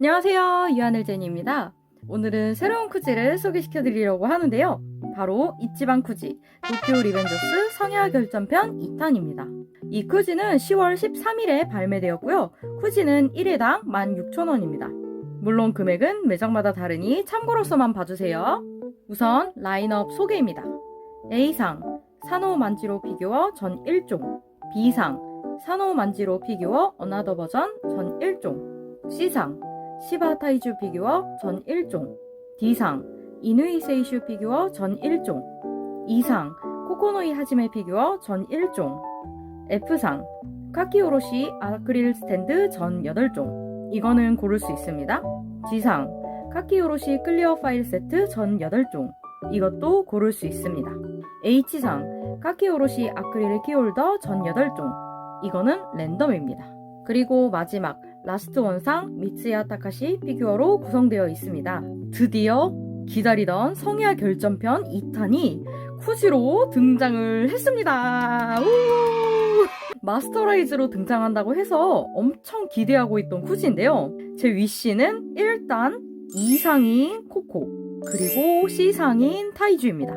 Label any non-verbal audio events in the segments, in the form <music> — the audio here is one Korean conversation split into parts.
안녕하세요. 유하늘제니입니다. 오늘은 새로운 쿠지를 소개시켜 드리려고 하는데요. 바로 이치방 쿠지, 도쿄 리벤저스 성야 결전편 2탄입니다. 이 쿠지는 10월 13일에 발매되었고요. 쿠지는 1회당 16,000원입니다. 물론 금액은 매장마다 다르니 참고로서만 봐주세요. 우선 라인업 소개입니다. A상, 사노 만지로 피규어 전 1종 B상, 사노 만지로 피규어 어나더 버전 전 1종 C상, 시바 타이주 피규어 전 1종 D상, 이누이 세이슈 피규어 전 1종 E상, 코코노이 하지메 피규어 전 1종 F상, 카키오로시 아크릴 스탠드 전 8종 이거는 고를 수 있습니다. G상, 카키오로시 클리어 파일 세트 전 8종 이것도 고를 수 있습니다. H상, 카키오로시 아크릴 키홀더 전 8종 이거는 랜덤입니다. 그리고 마지막 라스트 원상 미츠야 타카시 피규어로 구성되어 있습니다. 드디어 기다리던 성야 결전편 2탄이 쿠지로 등장을 했습니다. 우! 마스터라이즈로 등장한다고 해서 엄청 기대하고 있던 쿠지인데요. 제 위시는 일단 2상인 코코 그리고 C상인 타이주입니다.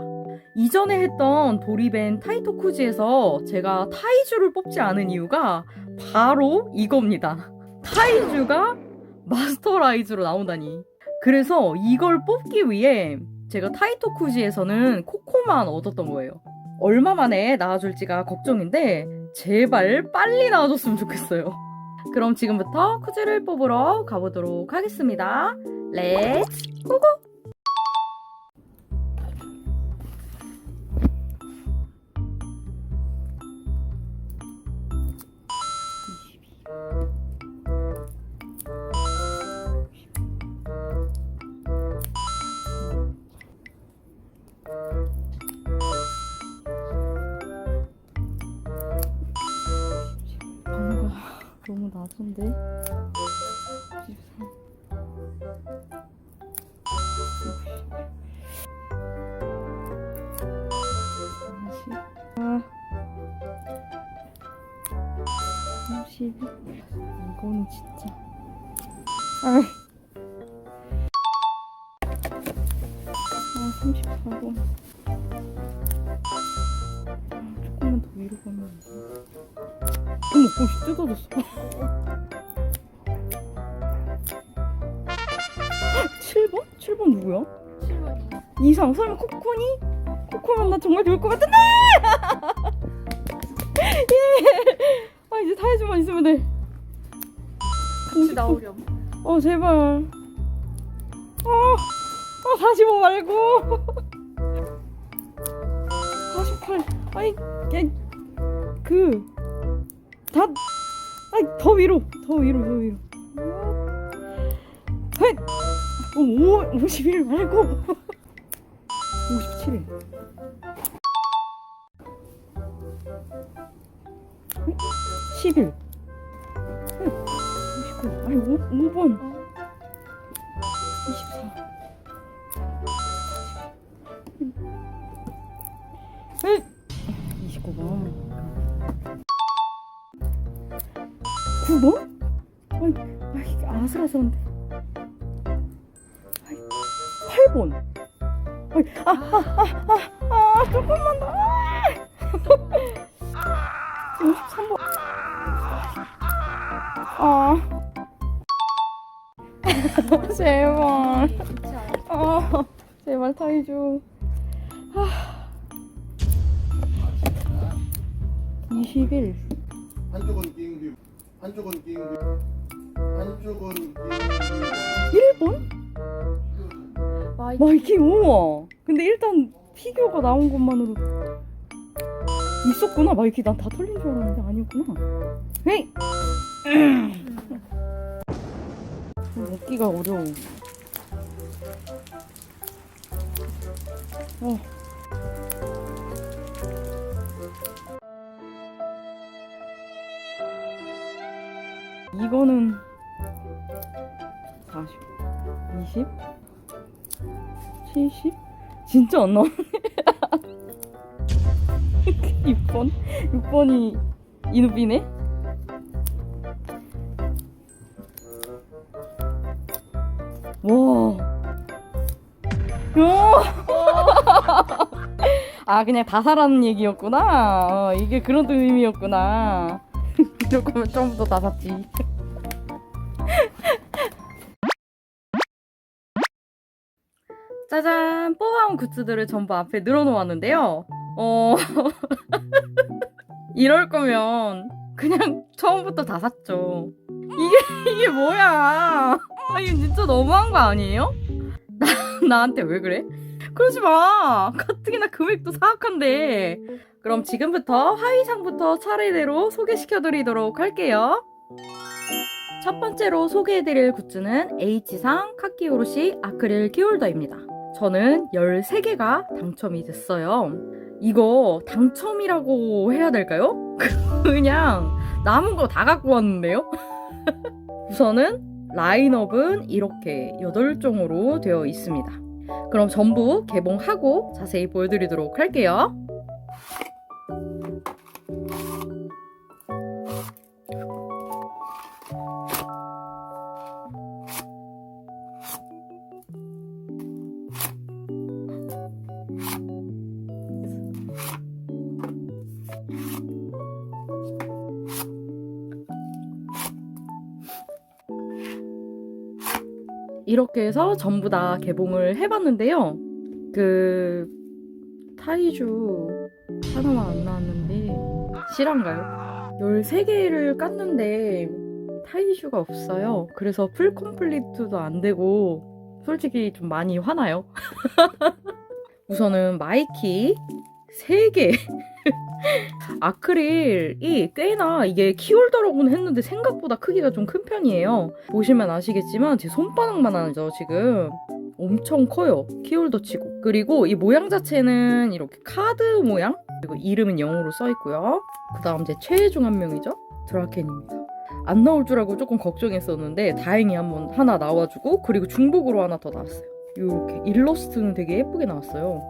이전에 했던 도리벤 타이토 쿠지에서 제가 타이주를 뽑지 않은 이유가 바로 이겁니다. 타이주가 마스터라이즈로 나온다니. 그래서 이걸 뽑기 위해 제가 타이토 쿠지에서는 코코만 얻었던 거예요. 얼마 만에 나와줄지가 걱정인데 제발 빨리 나와줬으면 좋겠어요. 그럼 지금부터 쿠지를 뽑으러 가보도록 하겠습니다. 렛츠 고고! 낮은데? 어머 옷이 뜯어졌어 7번? 7번 누구야? 7번이요. 이상 설마 코코니? 코코면 나 정말 좋을 것 같은데 <laughs> 예. 아 이제 타이즈만 있으면 돼 같이 나오렴. 어 제발 어, 어 45 말고 48 아이 그 다 아이 더 위로 더 위로 더 위로. 헷! 어, 5, 51 말고. 57 11 59 아니 5, 5번 아이 아슬아슬한데 아이 8번 아이 아아 아 아 아 조금만 더 아! 53번 아 제발 좋지 않아. 아, 제발 타이주. 아. 21. 한쪽은 게임기 한쪽은 게임기 한쪽은 1번? 마이크. 마이키 우와. 근데 일단 피규어가 나온 것만으로 있었구나. 마이키 난다 털린 줄 알았는데 아니었구나. 헤이. 먹기가 어려워. 어. 20, 70? 진짜 안 나오네. <laughs> 6번? 6번이 이누비네? 와. 요. <laughs> 아 그냥 다 사라는 얘기였구나. 어, 이게 그런 의미였구나. <laughs> 이럴 거면 처음부터 다 샀지. 짜잔! 뽑아온 굿즈들을 전부 앞에 늘어놓았는데요. 어, <laughs> 이럴 거면 그냥 처음부터 다 샀죠. 이게, 이게 뭐야. 아, 이거 진짜 너무한 거 아니에요? 나, 나한테 왜 그래? 그러지 마! 가뜩이나 금액도 사악한데. 그럼 지금부터 하위상부터 차례대로 소개시켜드리도록 할게요. 첫 번째로 소개해드릴 굿즈는 H상 카키오로시 아크릴 키홀더입니다. 저는 13개가 당첨이 됐어요. 이거 당첨이라고 해야 될까요? <laughs> 그냥 남은 거 다 갖고 왔는데요? <laughs> 우선은 라인업은 이렇게 8종으로 되어 있습니다. 그럼 전부 개봉하고 자세히 보여드리도록 할게요. 이렇게 해서 전부 다 개봉을 해봤는데요. 그 타이주 하나만 안 나왔는데 실한가요? 13개를 깠는데 타이주가 없어요. 그래서 풀 컴플리트도 안 되고 솔직히 좀 많이 화나요. <laughs> 우선은 마이키 3개 아크릴이 꽤나 이게 키홀더라고는 했는데 생각보다 크기가 좀 큰 편이에요. 보시면 아시겠지만 제 손바닥만 하죠 지금. 엄청 커요. 키홀더 치고. 그리고 이 모양 자체는 이렇게 카드 모양? 그리고 이름은 영어로 써 있고요. 그 다음 제 최애 중 한 명이죠. 드라켄입니다. 안 나올 줄 알고 조금 걱정했었는데 다행히 한번 하나 나와주고 그리고 중복으로 하나 더 나왔어요. 이렇게 일러스트는 되게 예쁘게 나왔어요.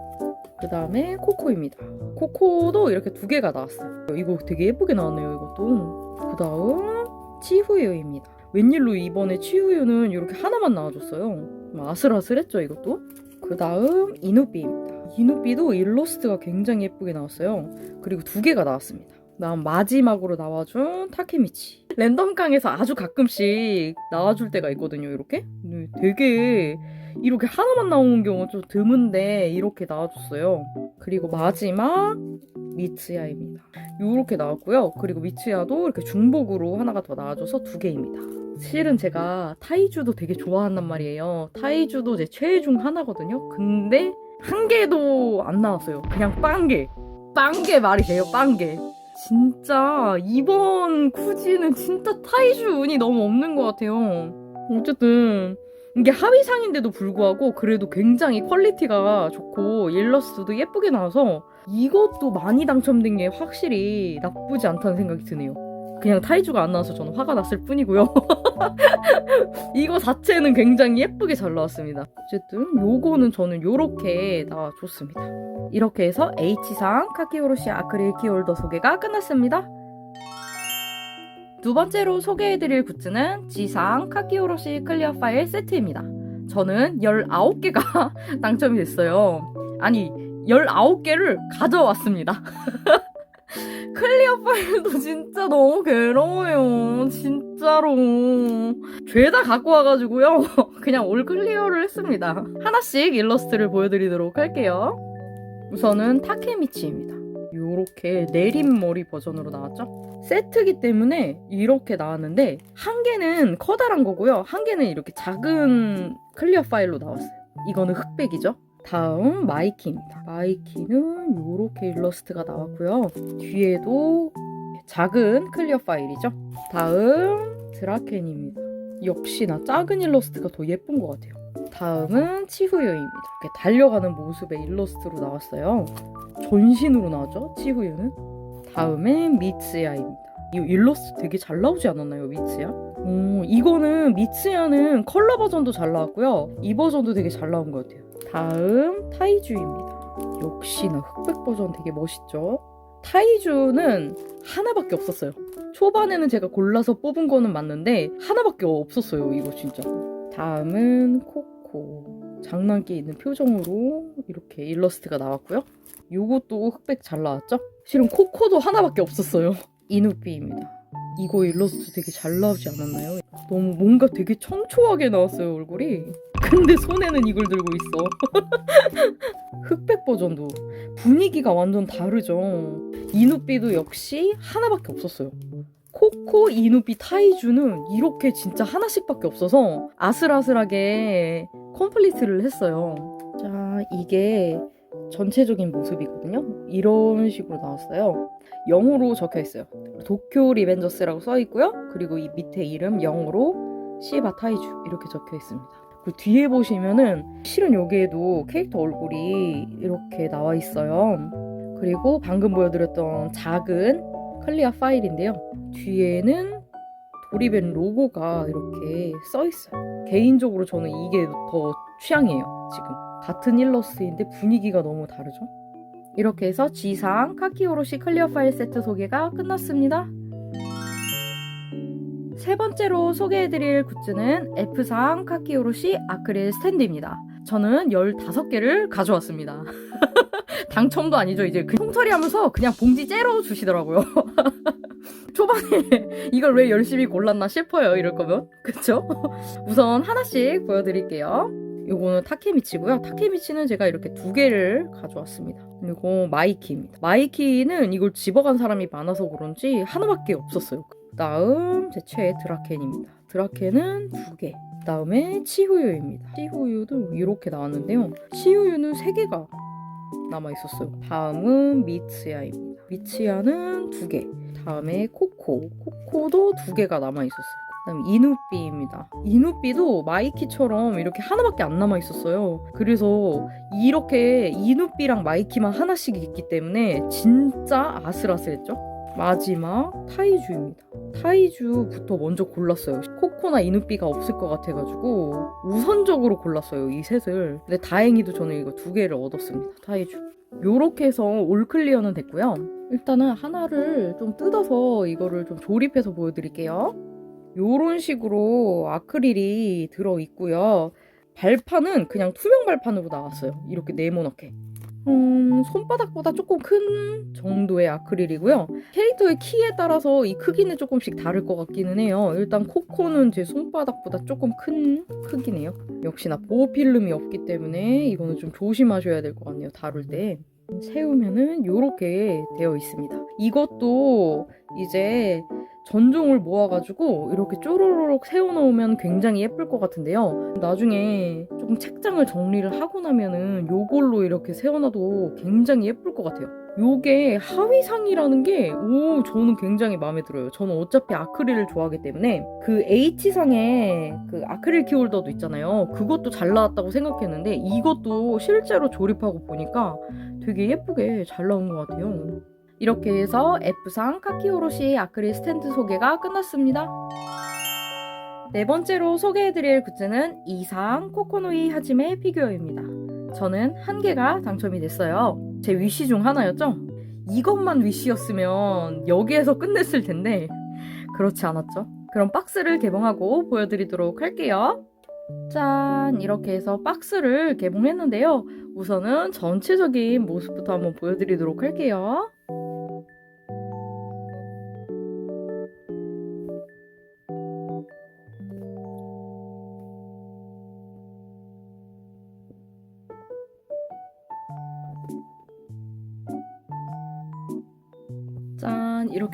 그 다음에 코코입니다. 코코도 이렇게 두 개가 나왔어요. 이거 되게 예쁘게 나왔네요, 이것도. 그 다음, 치후유입니다. 웬일로 이번에 치후유는 이렇게 하나만 나와줬어요. 좀 아슬아슬했죠, 이것도? 그 다음, 이누비입니다. 이누비도 일러스트가 굉장히 예쁘게 나왔어요. 그리고 두 개가 나왔습니다. 다음 마지막으로 나와준 타케미치. 랜덤깡에서 아주 가끔씩 나와줄 때가 있거든요, 이렇게. 되게 이렇게 하나만 나오는 경우가 좀 드문데 이렇게 나와줬어요. 그리고 마지막 미츠야입니다. 이렇게 나왔고요. 그리고 미츠야도 이렇게 중복으로 하나가 더 나와줘서 두 개입니다. 실은 제가 타이주도 되게 좋아한단 말이에요. 타이주도 제 최애 중 하나거든요. 근데 한 개도 안 나왔어요. 그냥 빵개. 빵개 말이 돼요, 빵개. 진짜 이번 쿠지는 진짜 타이주 운이 너무 없는 것 같아요. 어쨌든 이게 하위상인데도 불구하고 그래도 굉장히 퀄리티가 좋고 일러스트도 예쁘게 나와서 이것도 많이 당첨된 게 확실히 나쁘지 않다는 생각이 드네요. 그냥 타이주가 안 나와서 저는 화가 났을 뿐이고요. <laughs> 이거 자체는 굉장히 예쁘게 잘 나왔습니다. 어쨌든 요거는 저는 요렇게 나와줬습니다. 이렇게 해서 H상 카키오로시 아크릴 키홀더 소개가 끝났습니다. 두 번째로 소개해드릴 굿즈는 G상 카키오로시 클리어 파일 세트입니다. 저는 19개가 <laughs> 당첨이 됐어요. 아니, 19개를 가져왔습니다. <laughs> 클리어 파일도 진짜 너무 괴로워요. 진짜로. 죄다 갖고 와가지고요. <laughs> 그냥 올 클리어를 했습니다. 하나씩 일러스트를 보여드리도록 할게요. 우선은 타케미치입니다. 요렇게 내린 머리 버전으로 나왔죠? 세트기 때문에 이렇게 나왔는데 한 개는 커다란 거고요. 한 개는 이렇게 작은 클리어 파일로 나왔어요. 이거는 흑백이죠. 다음 마이키입니다. 마이키는 이렇게 일러스트가 나왔고요. 뒤에도 작은 클리어 파일이죠. 다음 드라켄입니다. 역시나 작은 일러스트가 더 예쁜 것 같아요. 다음은 치후유입니다. 이렇게 달려가는 모습의 일러스트로 나왔어요. 전신으로 나왔죠? 치후유는. 다음엔 미츠야입니다. 이 일러스트 되게 잘 나오지 않았나요, 미츠야? 오, 이거는 미츠야는 컬러 버전도 잘 나왔고요. 이 버전도 되게 잘 나온 것 같아요. 다음 타이주입니다. 역시나 흑백 버전 되게 멋있죠? 타이주는 하나밖에 없었어요. 초반에는 제가 골라서 뽑은 거는 맞는데 하나밖에 없었어요, 이거 진짜. 다음은 코코. 장난기 있는 표정으로 이렇게 일러스트가 나왔고요. 요것도 흑백 잘 나왔죠? 실은 코코도 하나밖에 없었어요. <laughs> 이누비입니다. 이거 일러스트 되게 잘 나오지 않았나요? 너무 뭔가 되게 청초하게 나왔어요, 얼굴이. 근데 손에는 이걸 들고 있어. <laughs> 흑백 버전도 분위기가 완전 다르죠. 이누비도 역시 하나밖에 없었어요. 코코, 이누비, 타이주는 이렇게 진짜 하나씩밖에 없어서 아슬아슬하게 컴플리트를 했어요. 자, 이게 전체적인 모습이거든요. 이런 식으로 나왔어요. 영어로 적혀 있어요. 도쿄 리벤저스라고 써 있고요. 그리고 이 밑에 이름 영어로 시바 타이주 이렇게 적혀 있습니다. 그 뒤에 보시면은 실은 여기에도 캐릭터 얼굴이 이렇게 나와 있어요. 그리고 방금 보여드렸던 작은 클리어 파일인데요. 뒤에는 도리벤 로고가 이렇게 써 있어요. 개인적으로 저는 이게 더 취향이에요. 지금 같은 일러스트인데 분위기가 너무 다르죠? 이렇게 해서 G상 카키오로시 클리어 파일 세트 소개가 끝났습니다. 세 번째로 소개해드릴 굿즈는 F상 카키오로시 아크릴 스탠드입니다. 저는 15개를 가져왔습니다. <laughs> 당첨도 아니죠. 이제 그 통털이 하면서 그냥 봉지 째러 주시더라고요. <laughs> 초반에 이걸 왜 열심히 골랐나 싶어요. 이럴 거면. 그쵸? <laughs> 우선 하나씩 보여드릴게요. 요거는 타케미치고요. 타케미치는 제가 이렇게 두 개를 가져왔습니다. 그리고 마이키입니다. 마이키는 이걸 집어간 사람이 많아서 그런지 하나밖에 없었어요. 다음 제 최애 드라켄입니다. 드라켄은 두 개. 다음에 치후유입니다. 치후유도 이렇게 나왔는데요. 치후유는 세 개가 남아 있었어요. 다음은 미츠야입니다. 미츠야는 두 개. 다음에 코코. 코코도 두 개가 남아 있었어요. 그다음 이누비입니다. 이누비도 마이키처럼 이렇게 하나밖에 안 남아 있었어요. 그래서 이렇게 이누비랑 마이키만 하나씩 있기 때문에 진짜 아슬아슬했죠. 마지막 타이주입니다. 타이주부터 먼저 골랐어요. 코코나 이누비가 없을 것 같아가지고 우선적으로 골랐어요. 이 셋을. 근데 다행히도 저는 이거 두 개를 얻었습니다. 타이주. 요렇게 해서 올 클리어는 됐고요. 일단은 하나를 좀 뜯어서 이거를 좀 조립해서 보여드릴게요. 요런 식으로 아크릴이 들어있고요. 발판은 그냥 투명 발판으로 나왔어요. 이렇게 네모나게. 음, 손바닥보다 조금 큰 정도의 아크릴이고요. 캐릭터의 키에 따라서 이 크기는 조금씩 다를 것 같기는 해요. 일단 코코는 제 손바닥보다 조금 큰 크기네요. 역시나 보호 필름이 없기 때문에 이거는 좀 조심하셔야 될 것 같네요. 다룰 때. 세우면은 이렇게 되어 있습니다. 이것도 이제 전종을 모아가지고 이렇게 쪼로로록 세워놓으면 굉장히 예쁠 것 같은데요. 나중에 조금 책장을 정리를 하고 나면은 요걸로 이렇게 세워놔도 굉장히 예쁠 것 같아요. 요게 하위상이라는 게, 오, 저는 굉장히 마음에 들어요. 저는 어차피 아크릴을 좋아하기 때문에 그 H상에 그 아크릴 키홀더도 있잖아요. 그것도 잘 나왔다고 생각했는데 이것도 실제로 조립하고 보니까 되게 예쁘게 잘 나온 것 같아요. 이렇게 해서 F상 카키오로시 아크릴 스탠드 소개가 끝났습니다. 네 번째로 소개해드릴 굿즈는 이상 코코노이 하지메 피규어입니다. 저는 한 개가 당첨이 됐어요. 제 위시 중 하나였죠? 이것만 위시였으면 여기에서 끝냈을 텐데 그렇지 않았죠? 그럼 박스를 개봉하고 보여드리도록 할게요. 짠! 이렇게 해서 박스를 개봉했는데요. 우선은 전체적인 모습부터 한번 보여드리도록 할게요.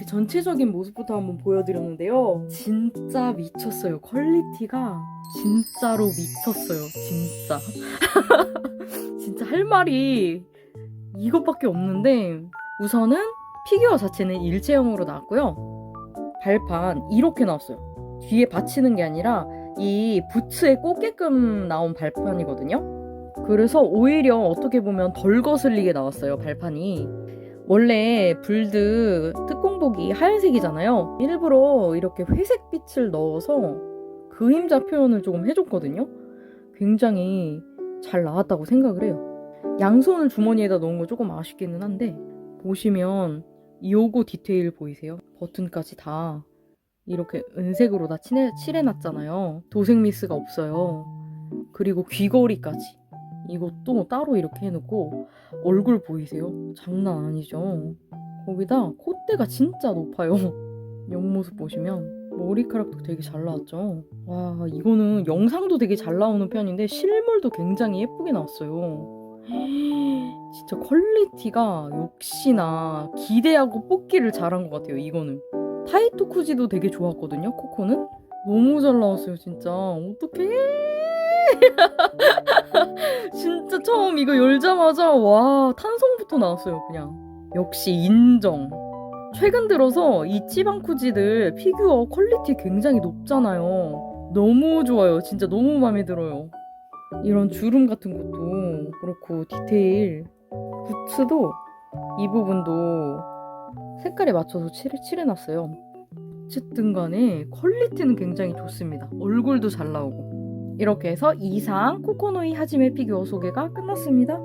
이렇게 전체적인 모습부터 한번 보여드렸는데요. 진짜 미쳤어요. 퀄리티가 진짜로 미쳤어요. 진짜. <laughs> 진짜 할 말이 이것밖에 없는데 우선은 피규어 자체는 일체형으로 나왔고요. 발판 이렇게 나왔어요. 뒤에 받치는 게 아니라 이 부츠에 꽂게끔 나온 발판이거든요. 그래서 오히려 어떻게 보면 덜 거슬리게 나왔어요 발판이 원래 불드 특공복이 하얀색이잖아요. 일부러 이렇게 회색 빛을 넣어서 그림자 표현을 조금 해줬거든요. 굉장히 잘 나왔다고 생각을 해요. 양손을 주머니에다 넣은 거 조금 아쉽기는 한데 보시면 이 요거 디테일 보이세요? 버튼까지 다 이렇게 은색으로 다 칠해, 칠해놨잖아요. 도색 미스가 없어요. 그리고 귀걸이까지. 이것도 따로 이렇게 해놓고 얼굴 보이세요? 장난 아니죠? 거기다 콧대가 진짜 높아요. <laughs> 옆모습 보시면 머리카락도 되게 잘 나왔죠? 와 이거는 영상도 되게 잘 나오는 편인데 실물도 굉장히 예쁘게 나왔어요. <gasps> 진짜 퀄리티가 역시나 기대하고 뽑기를 잘한 것 같아요 이거는 타이토 쿠지도 되게 좋았거든요 코코는 너무 잘 나왔어요 진짜 어떡해 <laughs> 진짜 처음 이거 열자마자 와 탄성부터 나왔어요 그냥 역시 인정 최근 들어서 이 찌방쿠지들 피규어 퀄리티 굉장히 높잖아요 너무 좋아요 진짜 너무 마음에 들어요 이런 주름 같은 것도 그렇고 디테일 부츠도 이 부분도 색깔에 맞춰서 칠, 칠해놨어요. 어쨌든 간에 퀄리티는 굉장히 좋습니다. 얼굴도 잘 나오고. 이렇게 해서 이상 코코노이 하지메 피규어 소개가 끝났습니다.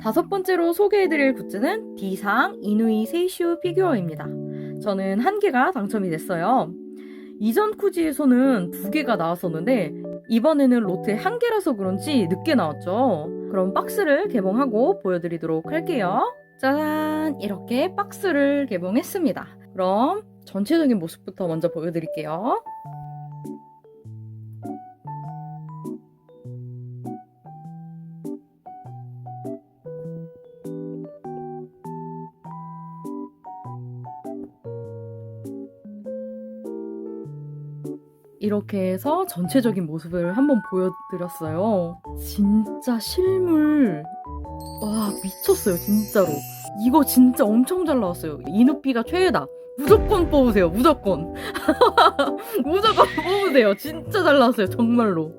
다섯 번째로 소개해드릴 굿즈는 D상 이누이 세이슈 피규어입니다. 저는 한 개가 당첨이 됐어요. 이전 쿠지에서는 두 개가 나왔었는데 이번에는 로테 한 개라서 그런지 늦게 나왔죠. 그럼 박스를 개봉하고 보여드리도록 할게요. 짜잔! 이렇게 박스를 개봉했습니다. 그럼 전체적인 모습부터 먼저 보여드릴게요. 이렇게 해서 전체적인 모습을 한번 보여드렸어요. 진짜 실물 와 미쳤어요 진짜로. 이거 진짜 엄청 잘 나왔어요. 이누삐가 최애다. 무조건 뽑으세요. 무조건. <laughs> 무조건 뽑으세요. 진짜 잘 나왔어요. 정말로.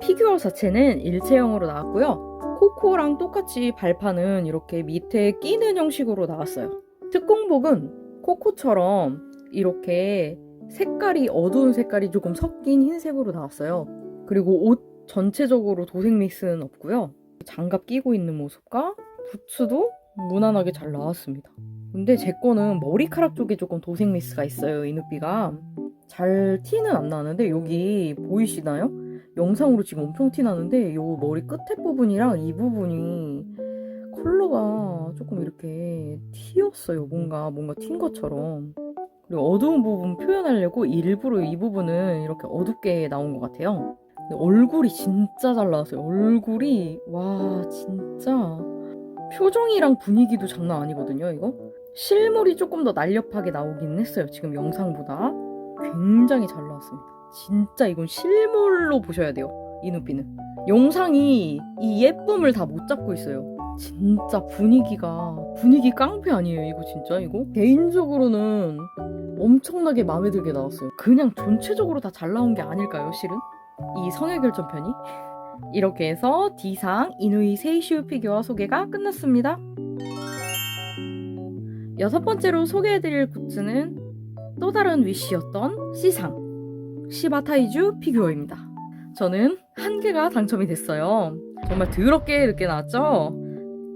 피규어 자체는 일체형으로 나왔고요. 코코랑 똑같이 발판은 이렇게 밑에 끼는 형식으로 나왔어요. 특공복은 코코처럼 이렇게 색깔이 어두운 색깔이 조금 섞인 흰색으로 나왔어요. 그리고 옷 전체적으로 도색 믹스는 없고요. 장갑 끼고 있는 모습과 부츠도 무난하게 잘 나왔습니다. 근데 제 거는 머리카락 쪽에 조금 도색 미스가 있어요. 이누비가 잘 티는 안 나는데 여기 보이시나요? 영상으로 지금 엄청 티 나는데 요 머리 끝에 부분이랑 이 부분이 컬러가 조금 이렇게 튀었어요. 뭔가 뭔가 튄 것처럼. 그리고 어두운 부분 표현하려고 일부러 이 부분은 이렇게 어둡게 나온 것 같아요. 얼굴이 진짜 잘 나왔어요. 얼굴이 와 진짜 표정이랑 분위기도 장난 아니거든요. 이거 실물이 조금 더 날렵하게 나오긴 했어요. 지금 영상보다 굉장히 잘 나왔습니다. 진짜 이건 실물로 보셔야 돼요. 이누비는 영상이 이 예쁨을 다 못 잡고 있어요. 진짜 분위기가 분위기 깡패 아니에요 이거 진짜 이거? 개인적으로는 엄청나게 마음에 들게 나왔어요. 그냥 전체적으로 다 잘 나온 게 아닐까요 실은? 이 성의 결정편이? 이렇게 해서 D상 이누이 세이슈 피규어 소개가 끝났습니다. 여섯 번째로 소개해드릴 굿즈는 또 다른 위시였던 C상 시바타이주 피규어입니다. 저는 한 개가 당첨이 됐어요. 정말 더럽게 늦게 나왔죠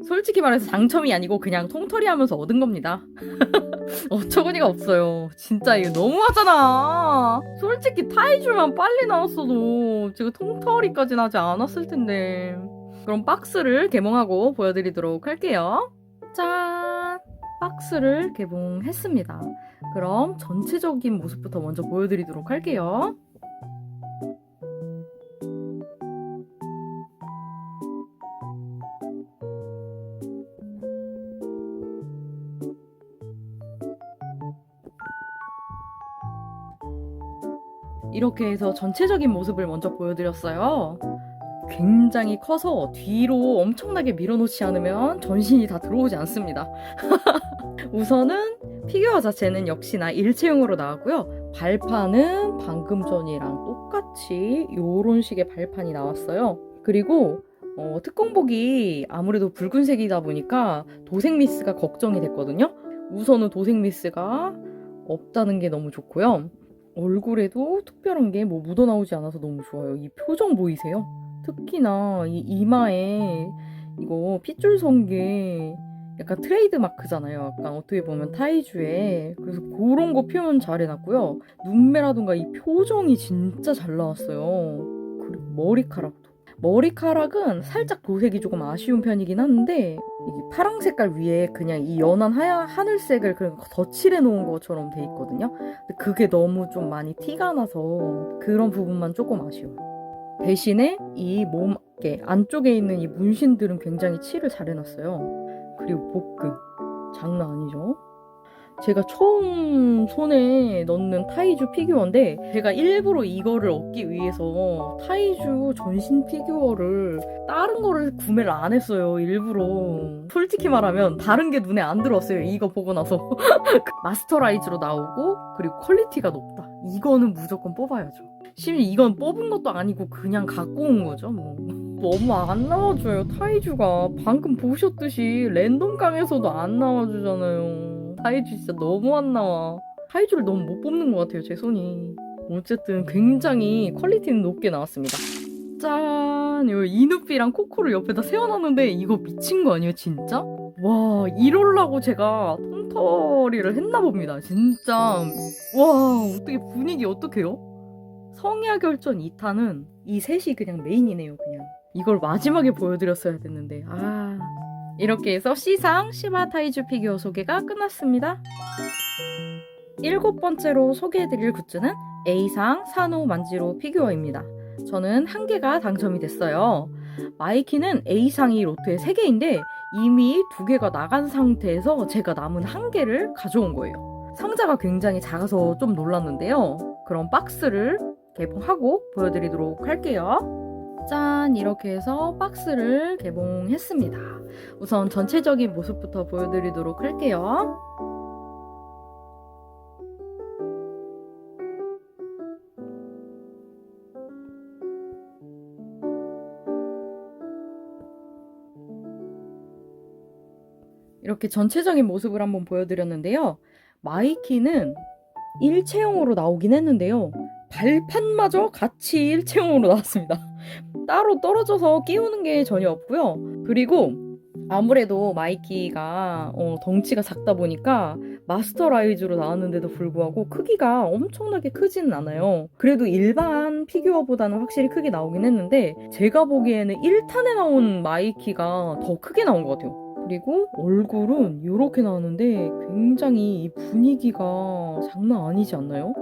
솔직히 말해서 당첨이 아니고 그냥 통털이 하면서 얻은 겁니다. <laughs> 어처구니가 없어요. 진짜 이거 너무하잖아. 솔직히 타이줄만 빨리 나왔어도 제가 통털이까지는 하지 않았을 텐데. 그럼 박스를 개봉하고 보여드리도록 할게요. 짠! 박스를 개봉했습니다. 그럼 전체적인 모습부터 먼저 보여드리도록 할게요. 이렇게 해서 전체적인 모습을 먼저 보여드렸어요. 굉장히 커서 뒤로 엄청나게 밀어놓지 않으면 전신이 다 들어오지 않습니다. <laughs> 우선은 피규어 자체는 역시나 일체형으로 나왔고요. 발판은 방금 전이랑 똑같이 이런 식의 발판이 나왔어요. 그리고 어, 특공복이 아무래도 붉은색이다 보니까 도색 미스가 걱정이 됐거든요. 우선은 도색 미스가 없다는 게 너무 좋고요. 얼굴에도 특별한 게 뭐 묻어나오지 않아서 너무 좋아요. 이 표정 보이세요? 특히나 이 이마에 이거 핏줄 선게 약간 트레이드 마크잖아요. 약간 어떻게 보면 타이주에 그래서 그런 거 표현 잘 해놨고요. 눈매라든가 이 표정이 진짜 잘 나왔어요. 그리고 머리카락도. 머리카락은 살짝 도색이 조금 아쉬운 편이긴 한데 파랑 색깔 위에 그냥 이 연한 하얀 하늘색을 그냥 덧칠해 놓은 것처럼 돼 있거든요. 근데 그게 너무 좀 많이 티가 나서 그런 부분만 조금 아쉬워요. 대신에 이 몸개 안쪽에 있는 이 문신들은 굉장히 칠을 잘 해놨어요. 그리고 복근 장난 아니죠? 제가 처음 손에 넣는 타이주 피규어인데 제가 일부러 이거를 얻기 위해서 타이주 전신 피규어를 다른 거를 구매를 안 했어요 일부러. 솔직히 말하면 다른 게 눈에 안 들었어요 이거 보고 나서. <laughs> 마스터라이즈로 나오고 그리고 퀄리티가 높다. 이거는 무조건 뽑아야죠. 심지어 이건 뽑은 것도 아니고 그냥 갖고 온 거죠 뭐. 너무 안 나와줘요 타이주가. 방금 보셨듯이 랜덤깡에서도 안 나와주잖아요 타이주 진짜 너무 안 나와 타이주를 너무 못 뽑는 것 같아요 제 손이 어쨌든 굉장히 퀄리티는 높게 나왔습니다 짠! 요 이누피랑 코코를 옆에다 세워놨는데 이거 미친 거 아니에요 진짜? 와 이럴라고 제가 통터리를 했나 봅니다 진짜 와 어떻게 분위기 어떡해요? 성야 결전 2탄은 이 셋이 그냥 메인이네요 그냥 이걸 마지막에 보여드렸어야 됐는데 아 이렇게 해서 C상 시바 타이주 피규어 소개가 끝났습니다. 일곱 번째로 소개해드릴 굿즈는 A상 산호 만지로 피규어입니다. 저는 한 개가 당첨이 됐어요. 마이키는 A상이 로트에 3개인데 이미 두 개가 나간 상태에서 제가 남은 한 개를 가져온 거예요. 상자가 굉장히 작아서 좀 놀랐는데요. 그럼 박스를 개봉하고 보여드리도록 할게요. 짠! 이렇게 해서 박스를 개봉했습니다. 우선 전체적인 모습부터 보여드리도록 할게요. 이렇게 전체적인 모습을 한번 보여드렸는데요. 마이키는 일체형으로 나오긴 했는데요. 발판마저 같이 일체형으로 나왔습니다. 따로 떨어져서 끼우는 게 전혀 없고요. 그리고 아무래도 마이키가 어, 덩치가 작다 보니까 마스터 라이즈로 나왔는데도 불구하고 크기가 엄청나게 크지는 않아요. 그래도 일반 피규어보다는 확실히 크게 나오긴 했는데 제가 보기에는 1탄에 나온 마이키가 더 크게 나온 것 같아요. 그리고 얼굴은 이렇게 나오는데 굉장히 이 분위기가 장난 아니지 않나요?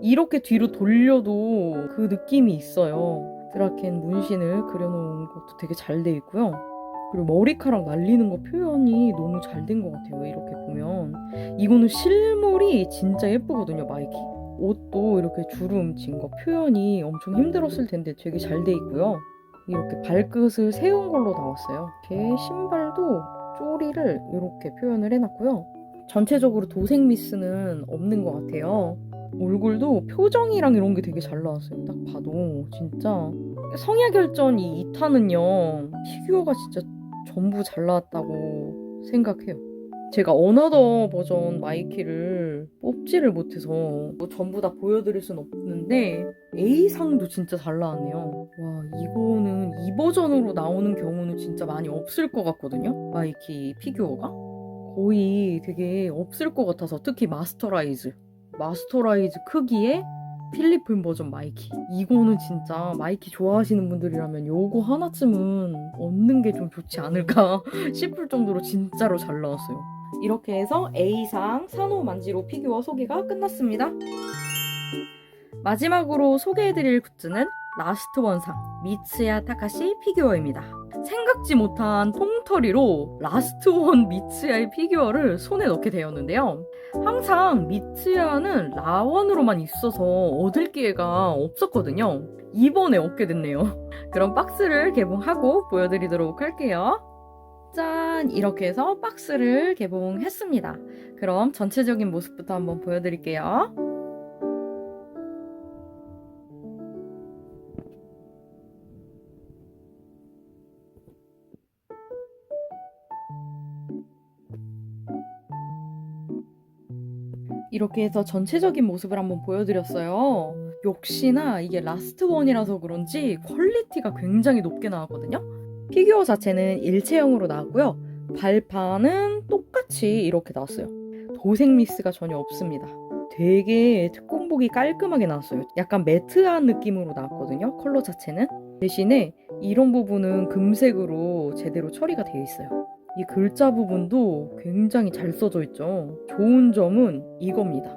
이렇게 뒤로 돌려도 그 느낌이 있어요. 드라켄 문신을 그려놓은 것도 되게 잘 돼 있고요. 그리고 머리카락 날리는 거 표현이 너무 잘 된 것 같아요. 이렇게 보면. 이거는 실물이 진짜 예쁘거든요, 마이키. 옷도 이렇게 주름 진 거 표현이 엄청 힘들었을 텐데 되게 잘 돼 있고요. 이렇게 발끝을 세운 걸로 나왔어요. 이렇게 신발도 쪼리를 이렇게 표현을 해놨고요. 전체적으로 도색 미스는 없는 것 같아요. 얼굴도 표정이랑 이런 게 되게 잘 나왔어요. 딱 봐도 진짜 성야 결전 이 2탄은요 피규어가 진짜 전부 잘 나왔다고 생각해요. 제가 어나더 버전 마이키를 뽑지를 못해서 뭐 전부 다 보여드릴 순 없는데 A상도 진짜 잘 나왔네요. 와 이거는 이 버전으로 나오는 경우는 진짜 많이 없을 것 같거든요. 마이키 피규어가 거의 되게 없을 것 같아서 특히 마스터라이즈 마스터라이즈 크기의 필리핀 버전 마이키. 이거는 진짜 마이키 좋아하시는 분들이라면 요거 하나쯤은 얻는 게 좀 좋지 않을까 <laughs> 싶을 정도로 진짜로 잘 나왔어요. 이렇게 해서 A상 산호 만지로 피규어 소개가 끝났습니다. 마지막으로 소개해드릴 굿즈는 라스트 원상 미츠야 타카시 피규어입니다. 생각지 못한 통터리로 라스트 원 미츠야의 피규어를 손에 넣게 되었는데요. 항상 미츠야는 라원으로만 있어서 얻을 기회가 없었거든요. 이번에 얻게 됐네요. <laughs> 그럼 박스를 개봉하고 보여드리도록 할게요. 짠! 이렇게 해서 박스를 개봉했습니다. 그럼 전체적인 모습부터 한번 보여드릴게요. 이렇게 해서 전체적인 모습을 한번 보여드렸어요. 역시나 이게 라스트 원이라서 그런지 퀄리티가 굉장히 높게 나왔거든요. 피규어 자체는 일체형으로 나왔고요. 발판은 똑같이 이렇게 나왔어요. 도색 미스가 전혀 없습니다. 되게 특공복이 깔끔하게 나왔어요. 약간 매트한 느낌으로 나왔거든요. 컬러 자체는. 대신에 이런 부분은 금색으로 제대로 처리가 되어 있어요. 이 글자 부분도 굉장히 잘 써져 있죠. 좋은 점은 이겁니다.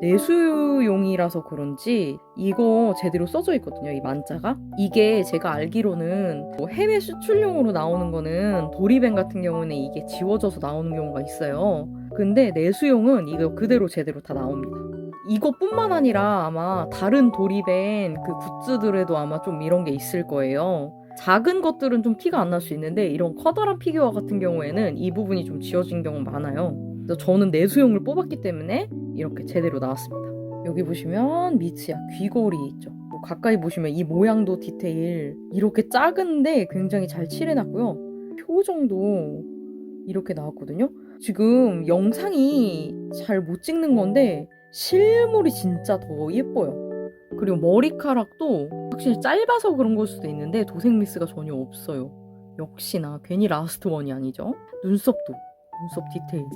내수용이라서 그런지 이거 제대로 써져 있거든요. 이 만자가. 이게 제가 알기로는 뭐 해외 수출용으로 나오는 거는 도리뱅 같은 경우는 이게 지워져서 나오는 경우가 있어요. 근데 내수용은 이거 그대로 제대로 다 나옵니다. 이것뿐만 아니라 아마 다른 도리뱅 그 굿즈들에도 아마 좀 이런 게 있을 거예요. 작은 것들은 좀 티가 안 날 수 있는데 이런 커다란 피규어 같은 경우에는 이 부분이 좀 지워진 경우가 많아요. 그래서 저는 내수용을 뽑았기 때문에 이렇게 제대로 나왔습니다. 여기 보시면 미츠야 귀걸이 있죠. 뭐 가까이 보시면 이 모양도 디테일 이렇게 작은데 굉장히 잘 칠해놨고요. 표정도 이렇게 나왔거든요. 지금 영상이 잘 못 찍는 건데 실물이 진짜 더 예뻐요. 그리고 머리카락도 확실히 짧아서 그런 걸 수도 있는데 도색 미스가 전혀 없어요. 역시나 괜히 라스트 원이 아니죠. 눈썹도 눈썹 디테일.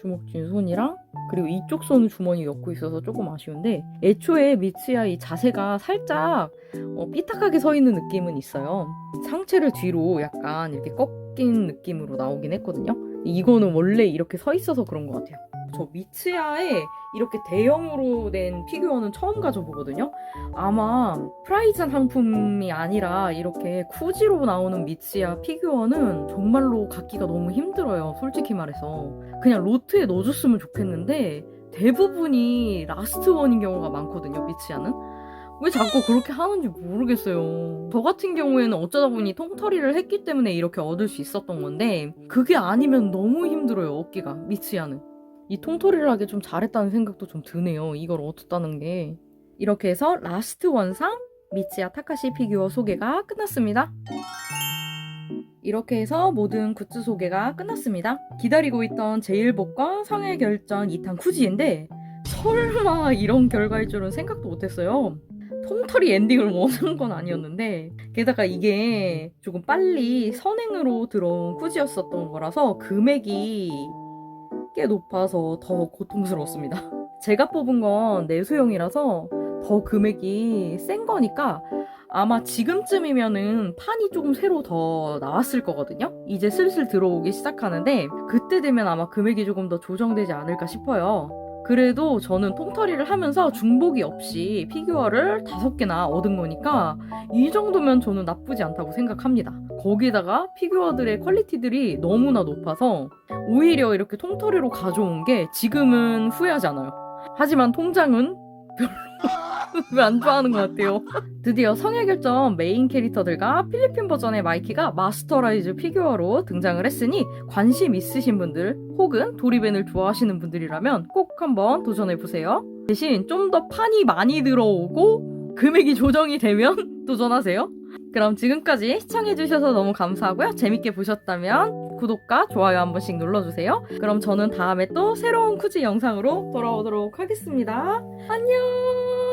주먹쥔 손이랑 그리고 이쪽 손은 주머니 엮고 있어서 조금 아쉬운데 애초에 미츠야 이 자세가 살짝 어, 삐딱하게 서 있는 느낌은 있어요. 상체를 뒤로 약간 이렇게 꺾인 느낌으로 나오긴 했거든요. 이거는 원래 이렇게 서 있어서 그런 것 같아요. 저 미츠야에 이렇게 대형으로 된 피규어는 처음 가져보거든요. 아마 프라이즌 상품이 아니라 이렇게 쿠지로 나오는 미츠야 피규어는 정말로 갖기가 너무 힘들어요. 솔직히 말해서. 그냥 로트에 넣어줬으면 좋겠는데 대부분이 라스트 원인 경우가 많거든요. 미츠야는. 왜 자꾸 그렇게 하는지 모르겠어요. 저 같은 경우에는 어쩌다 보니 통털이를 했기 때문에 이렇게 얻을 수 있었던 건데 그게 아니면 너무 힘들어요. 얻기가 미츠야는. 이 통털이를 하기 좀 잘했다는 생각도 좀 드네요. 이걸 얻었다는 게. 이렇게 해서 라스트 원상 미츠야 타카시 피규어 소개가 끝났습니다. 이렇게 해서 모든 굿즈 소개가 끝났습니다. 기다리고 있던 제1복권 성의 결전 2탄 쿠지인데 설마 이런 결과일 줄은 생각도 못했어요. 통털이 엔딩을 원한 건 아니었는데 게다가 이게 조금 빨리 선행으로 들어온 쿠지였었던 거라서 금액이 꽤 높아서 더 고통스러웠습니다. <laughs> 제가 뽑은 건 내수용이라서 더 금액이 센 거니까 아마 지금쯤이면은 판이 조금 새로 더 나왔을 거거든요. 이제 슬슬 들어오기 시작하는데 그때 되면 아마 금액이 조금 더 조정되지 않을까 싶어요. 그래도 저는 통털이를 하면서 중복이 없이 피규어를 다섯 개나 얻은 거니까 이 정도면 저는 나쁘지 않다고 생각합니다. 거기다가 피규어들의 퀄리티들이 너무나 높아서 오히려 이렇게 통털이로 가져온 게 지금은 후회하지 않아요. 하지만 통장은 별로 <laughs> 왜안 좋아하는 것 같아요. 드디어 성야결전 메인 캐릭터들과 필리핀 버전의 마이키가 마스터라이즈 피규어로 등장을 했으니 관심 있으신 분들 혹은 도리벤을 좋아하시는 분들이라면 꼭 한번 도전해보세요. 대신 좀 더 판이 많이 들어오고 금액이 조정이 되면 <laughs> 도전하세요. 그럼 지금까지 시청해주셔서 너무 감사하고요. 재밌게 보셨다면 구독과 좋아요 한 번씩 눌러주세요. 그럼 저는 다음에 또 새로운 쿠지 영상으로 돌아오도록 하겠습니다. 안녕!